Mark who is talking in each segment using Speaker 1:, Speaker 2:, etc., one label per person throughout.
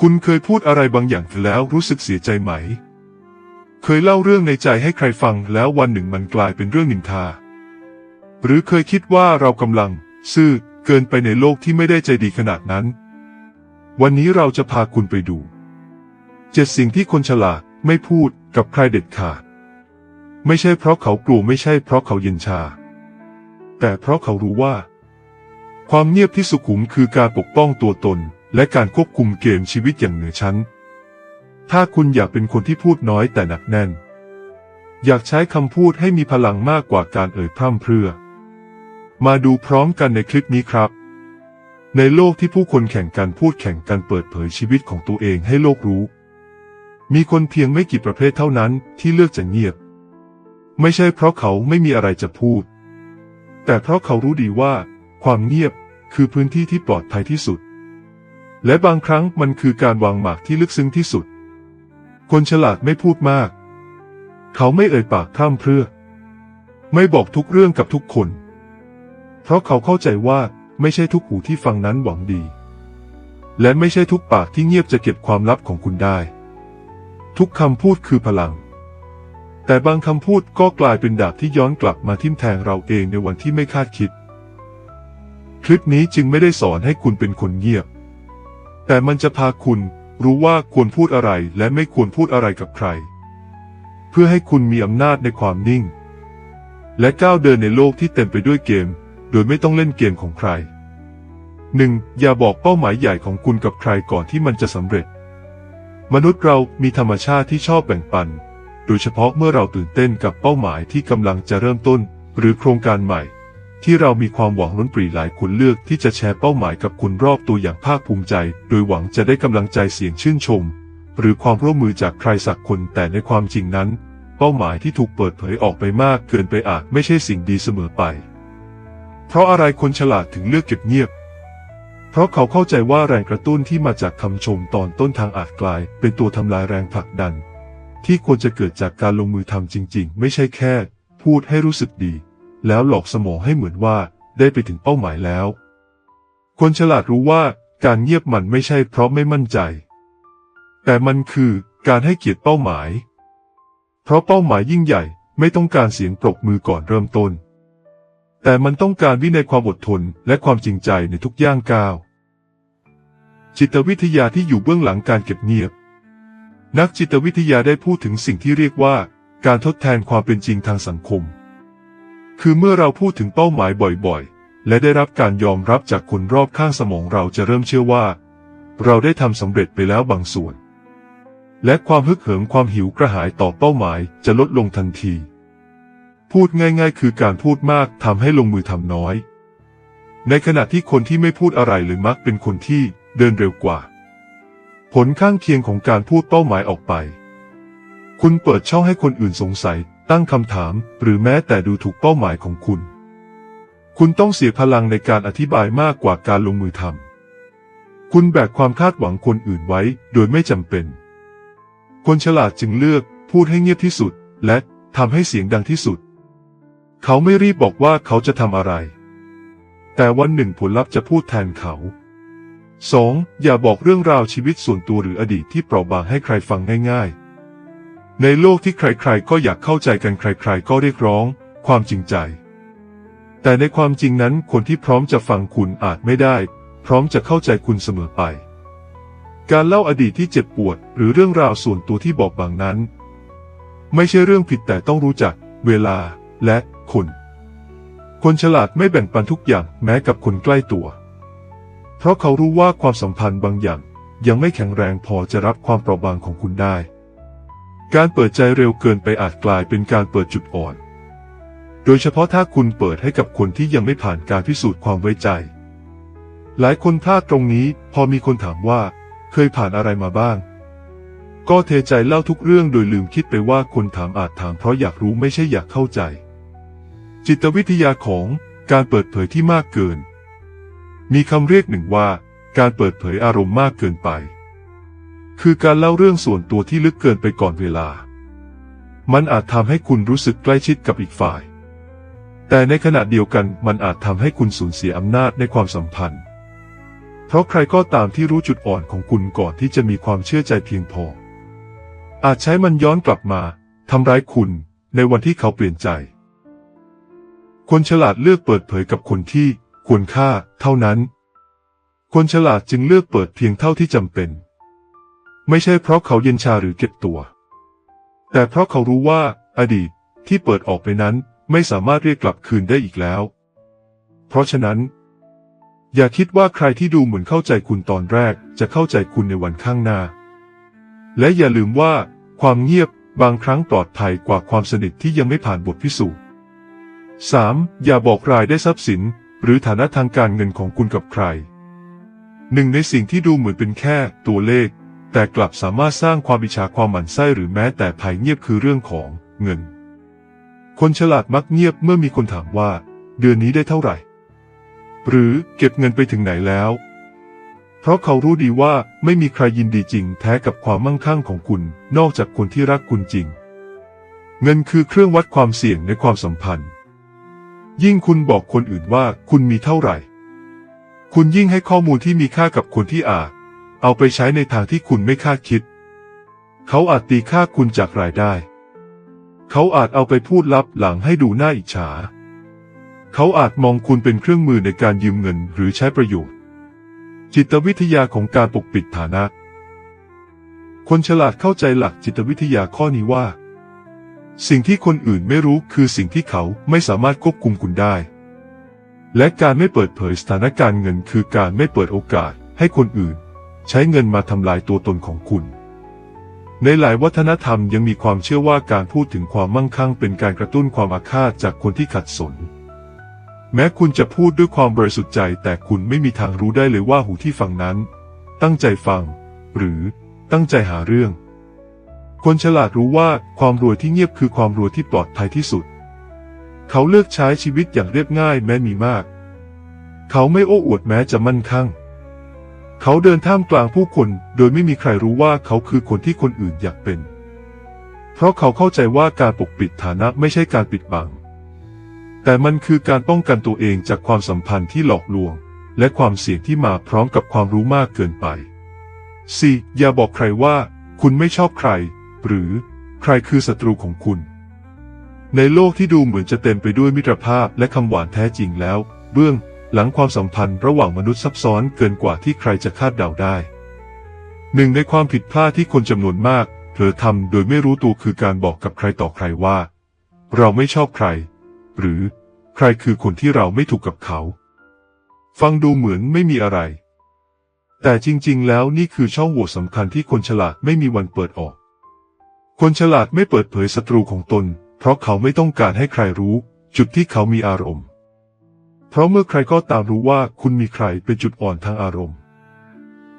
Speaker 1: คุณเคยพูดอะไรบางอย่างแล้วรู้สึกเสียใจไหม เคยเล่าเรื่องในใจให้ใครฟังแล้ววันหนึ่งมันกลายเป็นเรื่องนินทา หรือเคยคิดว่าเรากำลัง ซื่อเกินไปในโลกที่ไม่ได้ใจดีขนาดนั้น วันนี้เราจะพาคุณไปดู เจ็ดสิ่งที่คนฉลาดไม่พูดกับใครเด็ดขาด ไม่ใช่เพราะเขากลัวไม่ใช่เพราะเขาเย็นชา แต่เพราะเขารู้ว่า ความเงียบที่สุขุมคือการปกป้องตัวตน และการควบคุมเกมชีวิตอย่างเหนือชั้น ถ้าคุณอยากเป็นคนที่พูดน้อยแต่หนักแน่น อยากใช้คำพูดให้มีพลังมากกว่าการเอ่ยพร่ำเพรื่อ มาดูพร้อมกันในคลิปนี้ครับ ในโลกที่ผู้คนแข่งกันพูดแข่งกันเปิดเผยชีวิตของตัวเองให้โลกรู้ มีคนเพียงไม่กี่ประเภทเท่านั้นที่เลือกจะเงียบ ไม่ใช่เพราะเขาไม่มีอะไรจะพูด แต่เพราะเขารู้ดีว่า ความเงียบคือพื้นที่ที่ปลอดภัยที่สุด และบางครั้งมันคือการวางหมากที่ลึกซึ้งที่สุด คนฉลาดไม่พูดมาก เขาไม่เอ่ยปากพร่ำเพื่อ ไม่บอกทุกเรื่องกับทุกคน เพราะเขาเข้าใจว่าไม่ใช่ทุกหูที่ฟังนั้นหวังดี และไม่ใช่ทุกปากที่เงียบจะเก็บความลับของคุณได้ ทุกคำพูดคือพลัง แต่บางคำพูดก็กลายเป็นดาบที่ย้อนกลับมาทิ่มแทงเราเองในวันที่ไม่คาดคิด คลิปนี้จึงไม่ได้สอนให้คุณเป็นคนเงียบ แต่มันจะพาคุณรู้ว่าควรพูดอะไรและไม่ควรพูดอะไรกับใคร เพื่อให้คุณมีอำนาจในความนิ่ง และก้าวเดินในโลกที่เต็มไปด้วยเกม โดยไม่ต้องเล่นเกมของใคร 1. อย่าบอกเป้าหมายใหญ่ของคุณกับใครก่อนที่มันจะสำเร็จ มนุษย์เรามีธรรมชาติที่ชอบแบ่งปัน โดยเฉพาะเมื่อเราตื่นเต้นกับเป้าหมายที่กำลังจะเริ่มต้น หรือโครงการใหม่ ที่เรามีความหวังล้นปรีหลายคนเลือกที่จะแชร์เป้าหมายกับคุณรอบตัวอย่างภาคภูมิใจ โดยหวังจะได้กำลังใจเสียงชื่นชม หรือความร่วมมือจากใครสักคนแต่ในความจริงนั้น เป้าหมายที่ถูกเปิดเผยออกไปมากเกินไปอาจไม่ใช่สิ่งดีเสมอไป เพราะอะไรคนฉลาดถึงเลือกเก็บเงียบ เพราะเขาเข้าใจว่าแรงกระตุ้นที่มาจากคำชมตอนต้นทางอาจกลาย เป็นตัวทำลายแรงผลักดัน ที่ควรจะเกิดจากการลงมือทำจริง ๆ ไม่ใช่แค่ พูดให้รู้สึกดี แล้วหลอกสมองให้เหมือนว่าได้ไปถึงเป้าหมายแล้ว คนฉลาดรู้ว่าการเงียบมันไม่ใช่เพราะไม่มั่นใจ แต่มันคือการให้เกียรติเป้าหมาย เพราะเป้าหมายยิ่งใหญ่ไม่ต้องการเสียงปรบมือก่อนเริ่มต้น แต่มันต้องการวินัยความอดทนและความจริงใจในทุกย่างก้าว จิตวิทยาที่อยู่เบื้องหลังการเก็บเงียบ นักจิตวิทยาได้พูดถึงสิ่งที่เรียกว่าการทดแทนความเป็นจริงทางสังคม คือเมื่อเราพูดถึงเป้าหมายบ่อยๆ และได้รับการยอมรับจากคนรอบข้างสมองเราจะเริ่มเชื่อว่า เราได้ทำสำเร็จไปแล้วบางส่วน และความฮึกเหิมความหิวกระหายต่อเป้าหมายจะลดลงทันที พูดง่ายๆ คือการพูดมากทำให้ลงมือทำน้อย ในขณะที่คนที่ไม่พูดอะไรเลยมักเป็นคนที่เดินเร็วกว่า ผลข้างเคียงของการพูดเป้าหมายออกไป คุณเปิดช่องให้คนอื่นสงสัย ตั้งคำถาม หรือแม้แต่ดูถูกเป้าหมายของคุณ คุณต้องเสียพลังในการอธิบายมากกว่าการลงมือทำคุณแบกความคาดหวังคนอื่นไว้โดยไม่จำเป็น คนฉลาดจึงเลือกพูดให้เงียบที่สุด และทำให้เสียงดังที่สุด เขาไม่รีบบอกว่าเขาจะทำอะไร แต่วันหนึ่งผลลัพธ์จะพูดแทนเขา 2. อย่าบอกเรื่องราวชีวิตส่วนตัวหรืออดีตที่เปราะบางให้ใครฟังง่ายๆ ในโลกที่ใครๆ ก็อยากเข้าใจกันใครๆ ก็เรียกร้อง ความจริงใจ แต่ในความจริงนั้นคนที่พร้อมจะฟังคุณอาจไม่ได้ พร้อมจะเข้าใจคุณเสมอไป การเล่าอดีตที่เจ็บปวด หรือเรื่องราวส่วนตัวที่บอกบางนั้น ไม่ใช่เรื่องผิดแต่ต้องรู้จัก เวลา และคนคนฉลาดไม่แบ่งปันทุกอย่างแม้กับคนใกล้ตัว เพราะเขารู้ว่าความสัมพันธ์บางอย่างยังไม่แข็งแรงพอจะรับความเปราะบางของคุณได้ การเปิดใจเร็วเกินไปอาจกลายเป็นการเปิดจุดอ่อน โดยเฉพาะถ้าคุณเปิดให้กับคนที่ยังไม่ผ่านการพิสูจน์ความไว้ใจ หลายคนพลาดตรงนี้พอมีคนถามว่า เคยผ่านอะไรมาบ้าง ก็เทใจเล่าทุกเรื่องโดยลืมคิดไปว่าคนถามอาจถามเพราะอยากรู้ไม่ใช่อยากเข้าใจ จิตวิทยาของการเปิดเผยที่มากเกิน มีคำเรียกหนึ่งว่า การเปิดเผยอารมณ์มากเกินไป คือการเล่าเรื่องส่วนตัวที่ลึกเกินไปก่อนเวลา มันอาจทำให้คุณรู้สึกใกล้ชิดกับอีกฝ่าย แต่ในขณะเดียวกันมันอาจทำให้คุณสูญเสียอำนาจในความสัมพันธ์ เพราะใครก็ตามที่รู้จุดอ่อนของคุณก่อนที่จะมีความเชื่อใจเพียงพอ อาจใช้มันย้อนกลับมาทำร้ายคุณในวันที่เขาเปลี่ยนใจ คนฉลาดเลือกเปิดเผยกับคนที่ควรค่าเท่านั้น คนฉลาดจึงเลือกเปิดเพียงเท่าที่จำเป็น ไม่ใช่เพราะเขาเย็นชาหรือเก็บตัว แต่เพราะเขารู้ว่า อดีตที่เปิดออกไปนั้นไม่สามารถเรียกกลับคืนได้อีกแล้ว เพราะฉะนั้น อย่าคิดว่าใครที่ดูเหมือนเข้าใจคุณตอนแรก จะเข้าใจคุณในวันข้างหน้า และอย่าลืมว่า ความเงียบบางครั้งปลอดภัยกว่าความสนิทที่ยังไม่ผ่านบทพิสูจน์ 3. อย่าบอกรายได้ทรัพย์สิน หรือฐานะทางการเงินของคุณกับใคร หนึ่งในสิ่งที่ดูเหมือนเป็นแค่ตัวเลข แต่กลับสามารถสร้างความอิจฉาความหมั่นไส้หรือแม้แต่ภัยเงียบคือเรื่องของเงิน คนฉลาดมักเงียบเมื่อมีคนถามว่า เดือนนี้ได้เท่าไหร่ หรือเก็บเงินไปถึงไหนแล้ว เพราะเขารู้ดีว่าไม่มีใครยินดีจริงแท้กับความมั่งคั่งของคุณ นอกจากคนที่รักคุณจริง เงินคือเครื่องวัดความเสี่ยงในความสัมพันธ์ ยิ่งคุณบอกคนอื่นว่าคุณมีเท่าไหร่ คุณยิ่งให้ข้อมูลที่มีค่ากับคนที่อาจ เอาไปใช้ในทางที่คุณไม่คาดคิด เขาอาจตีค่าคุณจากรายได้ เขาอาจเอาไปพูดลับหลังให้ดูน่าอิจฉา เขาอาจมองคุณเป็นเครื่องมือในการยืมเงินหรือใช้ประโยชน์ จิตวิทยาของการปกปิดฐานะ คนฉลาดเข้าใจหลักจิตวิทยาข้อนี้ว่า สิ่งที่คนอื่นไม่รู้คือสิ่งที่เขาไม่สามารถควบคุมคุณได้และการไม่เปิดเผยสถานการณ์เงินคือการไม่เปิดโอกาสให้คนอื่น ใช้เงินมาทำลายตัวตนของคุณ ในหลายวัฒนธรรมยังมีความเชื่อว่าการพูดถึงความมั่งคั่งเป็นการกระตุ้นความอาฆาตจากคนที่ขัดสน แม้คุณจะพูดด้วยความบริสุทธิ์ใจ แต่คุณไม่มีทางรู้ได้เลยว่าหูที่ฟังนั้น ตั้งใจฟัง หรือตั้งใจหาเรื่อง คนฉลาดรู้ว่าความรวยที่เงียบคือความรวยที่ปลอดภัยที่สุด เขาเลือกใช้ชีวิตอย่างเรียบง่ายแม้มีมาก เขาไม่โอ้อวดแม้จะมั่นคั่ง เขาเดินท่ามกลางผู้คนโดยไม่มีใครรู้ว่าเขาคือคนที่คนอื่นอยากเป็น เพราะเขาเข้าใจว่าการปกปิดฐานะไม่ใช่การปิดบัง แต่มันคือการป้องกันตัวเองจากความสัมพันธ์ที่หลอกลวง และความเสี่ยงที่มาพร้อมกับความรู้มากเกินไป 4. อย่าบอกใครว่า คุณไม่ชอบใคร หรือใครคือศัตรูของคุณ ในโลกที่ดูเหมือนจะเต็มไปด้วยมิตรภาพและคำหวานแท้จริงแล้ว เบื้อง หลังความสัมพันธ์ระหว่างมนุษย์ซับซ้อนเกินกว่าที่ใครจะคาดเดาได้ หนึ่งในความผิดพลาดที่คนจำนวนมากเผลอทำโดยไม่รู้ตัวคือการบอกกับใครต่อใครว่า เราไม่ชอบใคร หรือใครคือคนที่เราไม่ถูกกับเขา ฟังดูเหมือนไม่มีอะไร แต่จริงๆ แล้วนี่คือช่องโหว่สำคัญที่คนฉลาดไม่มีวันเปิดออก คนฉลาดไม่เปิดเผยศัตรูของตน เพราะเขาไม่ต้องการให้ใครรู้ จุดที่เขามีอารมณ์ เพราะเมื่อใครก็ตามรู้ว่าคุณมีใครเป็นจุดอ่อนทางอารมณ์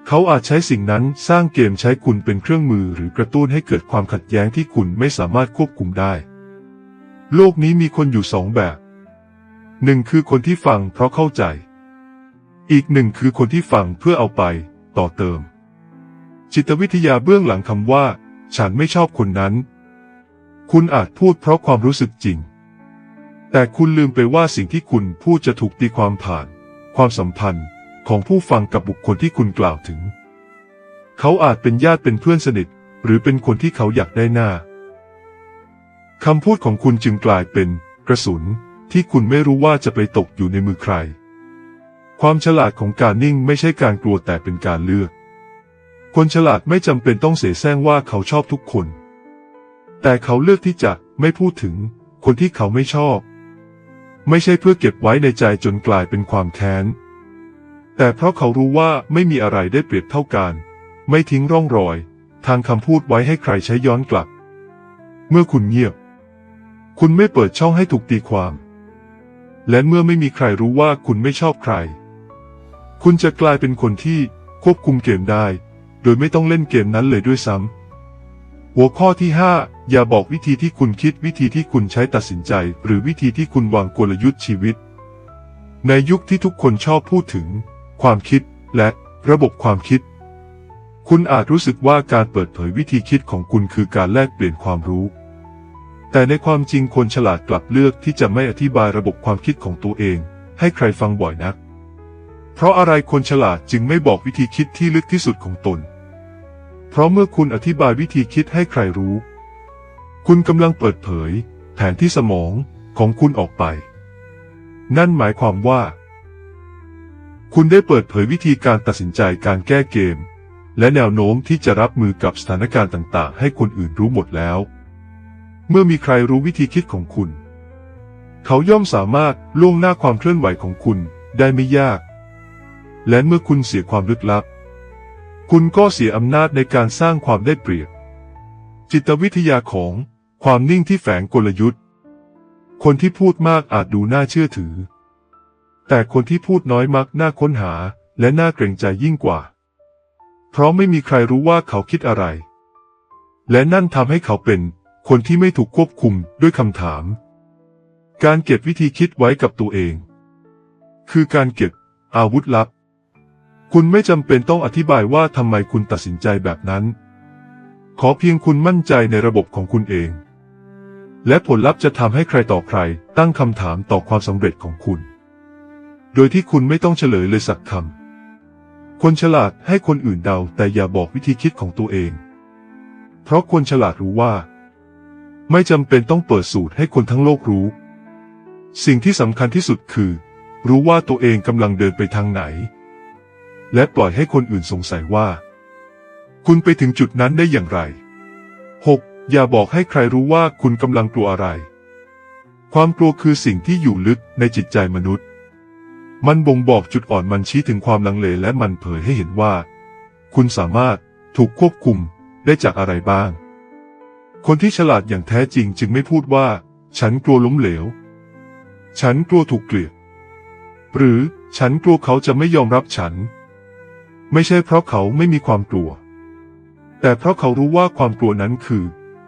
Speaker 1: เขาอาจใช้สิ่งนั้นสร้างเกมใช้คุณเป็นเครื่องมือหรือกระตุ้นให้เกิดความขัดแย้งที่คุณไม่สามารถควบคุมได้ โลกนี้มีคนอยู่สองแบบหนึ่งคือคนที่ฟังเพราะเข้าใจ อีกหนึ่งคือคนที่ฟังเพื่อเอาไป ต่อเติม จิตวิทยาเบื้องหลังคำว่า ฉันไม่ชอบคนนั้น คุณอาจพูดเพราะความรู้สึกจริง แต่คุณลืมไปว่าสิ่งที่คุณพูดจะถูกตีความผ่าน ความสัมพันธ์ของผู้ฟังกับบุคคลที่คุณกล่าวถึง เขาอาจเป็นญาติเป็นเพื่อนสนิท หรือเป็นคนที่เขาอยากได้หน้าคำพูดของคุณจึงกลายเป็นกระสุนที่คุณไม่รู้ว่าจะไปตกอยู่ในมือใคร ความฉลาดของการนิ่งไม่ใช่การกลัวแต่เป็นการเลือก คนฉลาดไม่จำเป็นต้องเสแสร้งว่าเขาชอบทุกคน แต่เขาเลือกที่จะไม่พูดถึงคนที่เขาไม่ชอบ ไม่ใช่เพื่อเก็บไว้ในใจจนกลายเป็นความแค้น แต่เพราะเขารู้ว่าไม่มีอะไรได้เปรียบเท่ากัน ไม่ทิ้งร่องรอย ทางคำพูดไว้ให้ใครใช้ย้อนกลับ เมื่อคุณเงียบ คุณไม่เปิดช่องให้ถูกตีความ และเมื่อไม่มีใครรู้ว่าคุณไม่ชอบใคร คุณจะกลายเป็นคนที่ควบคุมเกมได้ โดยไม่ต้องเล่นเกมนั้นเลยด้วยซ้ำ หัวข้อที่ 5 อย่าบอกวิธีที่คุณคิดวิธีที่คุณใช้ตัดสินใจ หรือวิธีที่คุณวางกลยุทธ์ชีวิต ในยุคที่ทุกคนชอบพูดถึง ความคิดและระบบความคิด คุณอาจรู้สึกว่าการเปิดเผยวิธีคิดของคุณคือการแลกเปลี่ยนความรู้ แต่ในความจริงคนฉลาดกลับเลือกที่จะไม่อธิบายระบบความคิดของตัวเอง ให้ใครฟังบ่อยนัก เพราะอะไรคนฉลาดจึงไม่บอกวิธีคิดที่ลึกที่สุดของตน เพราะเมื่อคุณอธิบายวิธีคิดให้ใครรู้ คุณกำลังเปิดเผย แผนที่สมองของคุณออกไป นั่นหมายความว่า คุณได้เปิดเผยวิธีการตัดสินใจการแก้เกม และแนวโน้มที่จะรับมือกับสถานการณ์ต่าง ๆ ให้คนอื่นรู้หมดแล้ว เมื่อมีใครรู้วิธีคิดของคุณ เขาย่อมสามารถล่วงหน้าความเคลื่อนไหวของคุณได้ไม่ยาก และเมื่อคุณเสียความลึกลับ คุณก็เสียอำนาจในการสร้างความได้เปรียบ จิตวิทยาของความนิ่งที่แฝงกลยุทธ์ คนที่พูดมากอาจดูน่าเชื่อถือ แต่คนที่พูดน้อยมักน่าค้นหาและน่าเกรงใจยิ่งกว่า เพราะไม่มีใครรู้ว่าเขาคิดอะไร และนั่นทำให้เขาเป็นคนที่ไม่ถูกควบคุมด้วยคำถาม การเก็บวิธีคิดไว้กับตัวเอง คือการเก็บอาวุธลับ คุณไม่จำเป็นต้องอธิบายว่าทำไมคุณตัดสินใจแบบนั้น ขอเพียงคุณมั่นใจในระบบของคุณเอง และผลลัพธ์จะทำให้ใครต่อใคร ตั้งคำถามต่อความสำเร็จของคุณ โดยที่คุณไม่ต้องเฉลยเลยสักคำ คนฉลาดให้คนอื่นเดาแต่อย่าบอกวิธีคิดของตัวเอง เพราะคนฉลาดรู้ว่า ไม่จำเป็นต้องเปิดสูตรให้คนทั้งโลกรู้ สิ่งที่สำคัญที่สุดคือ รู้ว่าตัวเองกำลังเดินไปทางไหน และปล่อยให้คนอื่นสงสัยว่า คุณไปถึงจุดนั้นได้อย่างไร 6. อย่าบอกให้ใครรู้ว่าคุณกำลังกลัวอะไร ความกลัวคือสิ่งที่อยู่ลึกในจิตใจมนุษย์ มันบ่งบอกจุดอ่อนมันชี้ถึงความลังเลและมันเผยให้เห็นว่า คุณสามารถถูกควบคุมได้จากอะไรบ้าง คนที่ฉลาดอย่างแท้จริงจึงไม่พูดว่า ฉันกลัวล้มเหลว ฉันกลัวถูกเกลียด หรือฉันกลัวเขาจะไม่ยอมรับฉัน ไม่ใช่เพราะเขาไม่มีความกลัว แต่เพราะเขารู้ว่าความกลัวนั้นคือ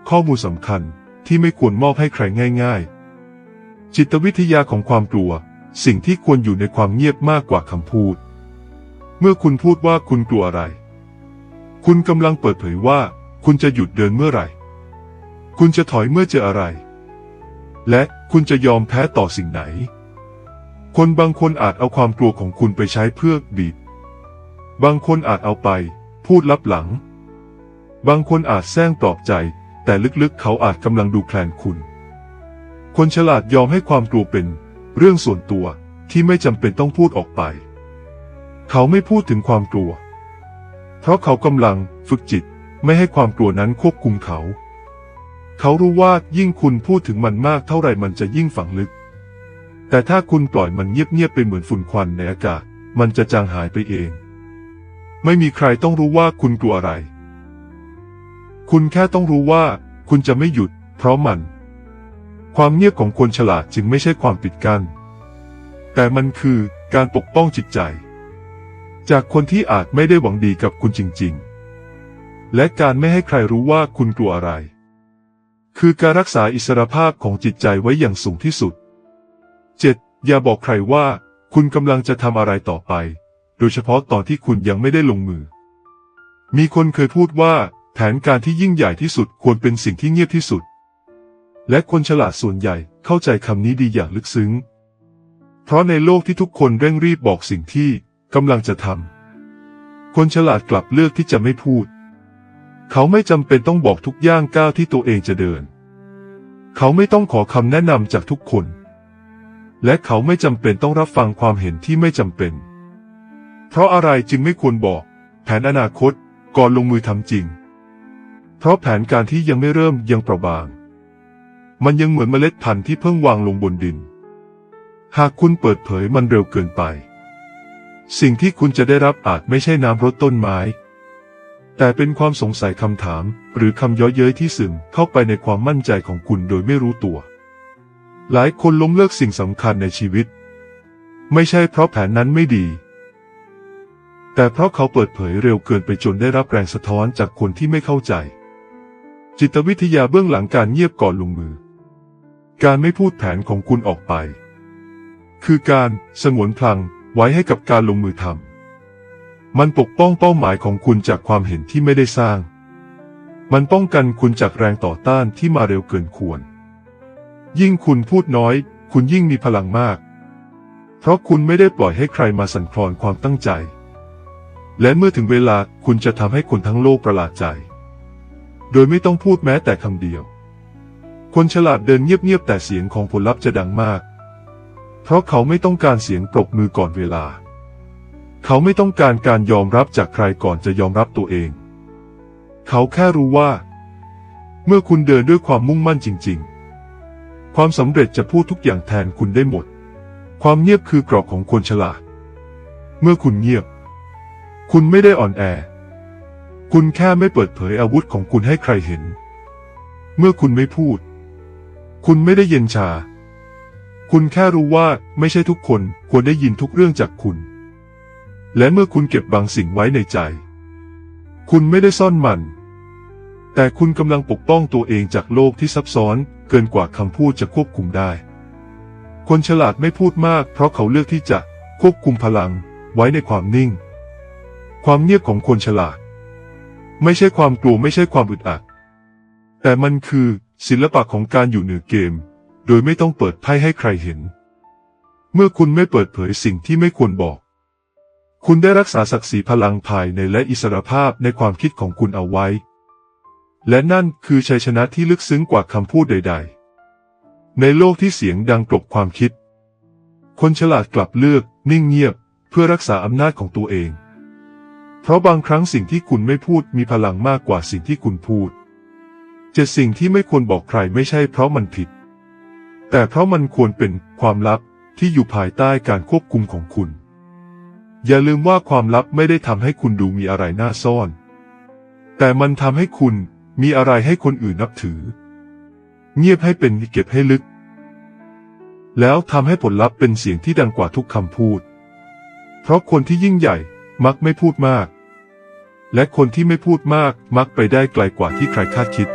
Speaker 1: ข้อมูลสำคัญที่ไม่ควรมอบให้ใครง่ายๆ จิตวิทยาของความกลัว สิ่งที่ควรอยู่ในความเงียบมากกว่าคำพูด เมื่อคุณพูดว่าคุณกลัวอะไร คุณกำลังเปิดเผยว่า คุณจะหยุดเดินเมื่อไหร่ คุณจะถอยเมื่อเจออะไร และคุณจะยอมแพ้ต่อสิ่งไหน คนบางคนอาจเอาความกลัวของคุณไปใช้เพื่อบีบ บางคนอาจเอาไป พูดลับหลัง บางคนอาจแซงปลอบใจ แต่ลึกๆเขาอาจกำลังดูแคลนคุณ คนฉลาดยอมให้ความกลัวเป็น เรื่องส่วนตัวที่ไม่จำเป็นต้องพูดออกไป เขาไม่พูดถึงความกลัว เพราะเขากำลังฝึกจิตไม่ให้ความกลัวนั้นควบคุมเขา เขารู้ว่ายิ่งคุณพูดถึงมันมากเท่าไหร่มันจะยิ่งฝังลึก แต่ถ้าคุณปล่อยมันเงียบๆไปเหมือนฝุ่นควันในอากาศ มันจะจางหายไปเอง ไม่มีใครต้องรู้ว่าคุณกลัวอะไร คุณแค่ต้องรู้ว่า คุณจะไม่หยุด เพราะมัน ความเงียบของคนฉลาดจึงไม่ใช่ความปิดกัน้น แต่มันคือการปกป้องจิตใจ จากคนที่อาจไม่ได้หวังดีกับคุณจริง ๆ และการไม่ให้ใครรู้ว่าคุณกลัวอะไร คือการรักษาอิสรภาพของจิตใจไว้อย่างสูงที่สุด 7. อย่าบอกใครว่า คุณกำลังจะทำอะไรต่อไป โดยเฉพาะตอนที่คุณยังไม่ได้ลงมือ มีคนเคยพูดว่า แผนการที่ยิ่งใหญ่ที่สุดควรเป็นสิ่งที่เงียบที่สุด และคนฉลาดส่วนใหญ่เข้าใจคำนี้ดีอย่างลึกซึ้ง เพราะในโลกที่ทุกคนเร่งรีบบอกสิ่งที่กำลังจะทำคนฉลาดกลับเลือกที่จะไม่พูด เขาไม่จำเป็นต้องบอกทุกย่างก้าวที่ตัวเองจะเดิน เขาไม่ต้องขอคำแนะนำจากทุกคน และเขาไม่จำเป็นต้องรับฟังความเห็นที่ไม่จำเป็น เพราะอะไรจึงไม่ควรบอก แผนอนาคตก่อนลงมือทำจริง เพราะแผนการที่ยังไม่เริ่มยังเปราะบาง มันยังเหมือนเมล็ดพันธุ์ที่เพิ่งวางลงบนดิน หากคุณเปิดเผยมันเร็วเกินไป สิ่งที่คุณจะได้รับอาจไม่ใช่น้ำรดต้นไม้ แต่เป็นความสงสัยคำถาม หรือคำย้อเย้ยที่ซึมเข้าไปในความมั่นใจของคุณโดยไม่รู้ตัว หลายคนล้มเลิกสิ่งสำคัญในชีวิต ไม่ใช่เพราะแผนนั้นไม่ดี แต่เพราะเขาเปิดเผยเร็วเกินไปจนได้รับแรงสะท้อนจากคนที่ไม่เข้าใจ จิตวิทยาเบื้องหลังการเงียบก่อนลงมือ การไม่พูดแผนของคุณออกไป คือการสงวนพลังไว้ให้กับการลงมือทำมันปกป้องเป้าหมายของคุณจากความเห็นที่ไม่ได้สร้าง มันป้องกันคุณจากแรงต่อต้านที่มาเร็วเกินควร ยิ่งคุณพูดน้อย คุณยิ่งมีพลังมาก เพราะคุณไม่ได้ปล่อยให้ใครมาสั่นคลอนความตั้งใจ และเมื่อถึงเวลาคุณจะทำให้คนทั้งโลกประหลาดใจ โดยไม่ต้องพูดแม้แต่คำเดียว คนฉลาดเดินเงียบๆแต่เสียงของผลลัพธ์จะดังมาก เพราะเขาไม่ต้องการเสียงปรบมือก่อนเวลา เขาไม่ต้องการการยอมรับจากใครก่อนจะยอมรับตัวเอง เขาแค่รู้ว่า เมื่อคุณเดินด้วยความมุ่งมั่นจริง ๆ ความสำเร็จจะพูดทุกอย่างแทนคุณได้หมด ความเงียบคือกรอบของคนฉลาด เมื่อคุณเงียบ คุณไม่ได้อ่อนแอ คุณแค่ไม่เปิดเผยอาวุธของคุณให้ใครเห็น เมื่อคุณไม่พูด คุณไม่ได้เย็นชา คุณแค่รู้ว่าไม่ใช่ทุกคนควรได้ยินทุกเรื่องจากคุณ และเมื่อคุณเก็บบางสิ่งไว้ในใจ คุณไม่ได้ซ่อนมัน แต่คุณกำลังปกป้องตัวเองจากโลกที่ซับซ้อนเกินกว่าคำพูดจะควบคุมได้ คนฉลาดไม่พูดมากเพราะเขาเลือกที่จะควบคุมพลังไว้ในความนิ่ง ความเงียบของคนฉลาด ไม่ใช่ความกลัวไม่ใช่ความอึดอัด แต่มันคือศิลปะของการอยู่เหนือเกม โดยไม่ต้องเปิดไพ่ให้ใครเห็น เมื่อคุณไม่เปิดเผยสิ่งที่ไม่ควรบอก คุณได้รักษาศักดิ์ศรีพลังภายในและอิสรภาพในความคิดของคุณเอาไว้ และนั่นคือชัยชนะที่ลึกซึ้งกว่าคำพูดใด ๆ ในโลกที่เสียงดังกลบความคิด คนฉลาดกลับเลือกนิ่งเงียบเพื่อรักษาอำนาจของตัวเอง เพราะบางครั้งสิ่งที่คุณไม่พูดมีพลังมากกว่าสิ่งที่คุณพูดจ็ดสิ่งที่ไม่ควรบอกใครไม่ใช่เพราะมันผิด แต่เพราะมันควรเป็นความลับที่อยู่ภายใต้การควบคุมของคุณ อย่าลืมว่าความลับไม่ได้ทำให้คุณดูมีอะไรน่าซ่อน แต่มันทำให้คุณมีอะไรให้คนอื่นนับถือ เงียบให้เป็นเก็บให้ลึก แล้วทำให้ผลลัพธ์เป็นเสียงที่ดังกว่าทุกคำพูด เพราะคนที่ยิ่งใหญ่มักไม่พูดมาก และคนที่ไม่พูดมากมักไปได้ไกลกว่าที่ใครคาดคิด